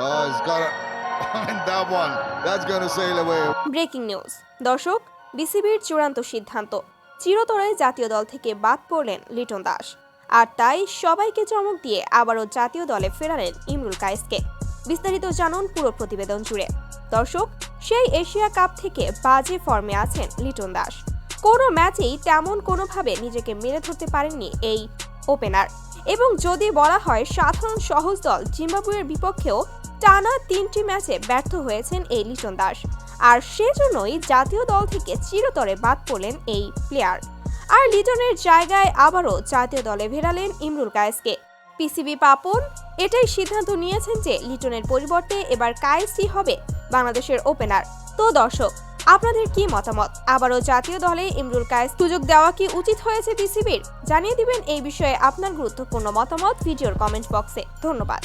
Oh, he's got it. That one, that's going to sail away. দর্শক বিসিবির চূড়ান্ত সিদ্ধান্ত। চিরতরে জাতীয় দল থেকে বাদ পড়লেন লিটন দাস। আর তাই সবাইকে চমক দিয়ে আবারও জাতীয় দলে ফেরালেন ইমরুল কায়েসকে। বিস্তারিত জানুন পুরো প্রতিবেদন জুড়ে। দর্শক সেই এশিয়া কাপ থেকে বাজে ফর্মে আছেন লিটন দাস। কোনো ম্যাচেই তেমন কোনোভাবে নিজেকে মেরে ধরতে পারেননি এই ওপেনার। এবং যদি বলা হয় সাধারণ সহজ দল জিম্বাবুয়ের বিপক্ষেও টানা তিনটি ম্যাচে ব্যর্থ হয়েছেন এই লিটন দাস। আর সেজন্যই জাতীয় দল থেকে চিরতরে বাদ পড়লেন এই প্লেয়ার আর লিটনের জায়গায় আবারও জাতীয় দলে ভেরালেন ইমরুল কায়েসকে। পিসিবি পাপন, এটাই সিদ্ধান্ত নিয়েছেন যে লিটনের পরিবর্তে এবার কায়েসই হবে বাংলাদেশের ওপেনার তো দর্শক, আপনাদের কি মতামত? আবারও জাতীয় দলে ইমরুল কায়েস সুযোগ দেওয়া কি উচিত হয়েছে পিসিবির? জানিয়ে দিবেন এই বিষয়ে আপনার গুরুত্বপূর্ণ মতামত ভিডিওর কমেন্ট বক্সে ধন্যবাদ।